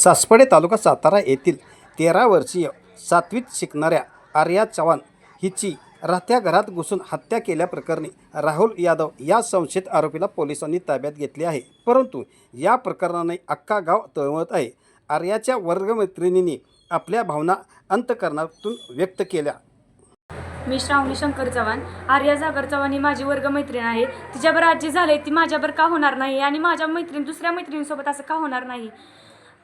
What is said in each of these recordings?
सासपडे तालुका सातारा येथील तेरा वर्षीय सातवीत शिकणाऱ्या आर्या चव्हाण हिची राहत्या घरात घुसून हत्या केल्याप्रकरणी राहुल यादव या संशयित आरोपीला पोलिसांनी ताब्यात घेतले आहे. परंतु या प्रकरणाने अख्खा गाव तळमळत आहे. आर्याच्या वर्गमैत्रिणींनी आपल्या भावना अंतकरणातून व्यक्त केल्या. मी श्रावणी शंकर चव्हाण. आर्या जागर चव्हाण ही माझी वर्गमैत्रीण आहे. तिच्यावर आजी झाले ती माझ्यावर का होणार नाही? आणि माझ्या मैत्रीण दुसऱ्या मैत्रिणीसोबत असं का होणार नाही?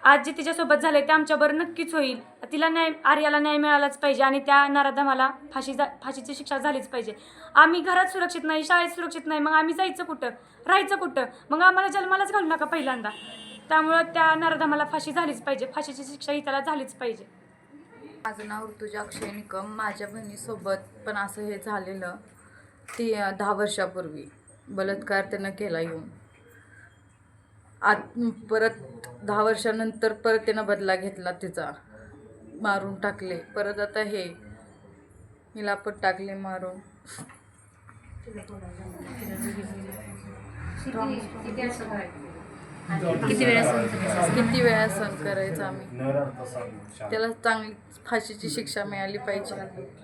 आज जे तिच्यासोबत झाले ते आमच्याबरोबर नक्कीच होईल. तिला न्याय आर्याला न्याय मिळालाच पाहिजे आणि त्या नराधमाला फाशी जा फाशीची शिक्षा झालीच पाहिजे. आम्ही घरात सुरक्षित नाही शाळेत सुरक्षित नाही मग आम्ही जायचं कुठं? राहायचं कुठं? मग आम्हाला जन्मालाच घालू नका पहिल्यांदा. त्यामुळं त्या नराधमाला फाशी झालीच पाहिजे फाशीची शिक्षा ही त्याला झालीच पाहिजे. माझं नाव ऋतुजा अक्षय निकम माझ्या बहिणीसोबत पण असं हे झालेलं ती दहा वर्षापूर्वी. बलात्कार त्यानं केला येऊन. आत परत दहा वर्षानंतर परत त्यानं बदला घेतला तिचा. मारून टाकले. परत आता हे. हिला पण टाकले मारून. किती वेळा करायचं? किती वेळा सहन करायचं आम्ही? त्याला चांगली फाशीची शिक्षा मिळाली पाहिजे.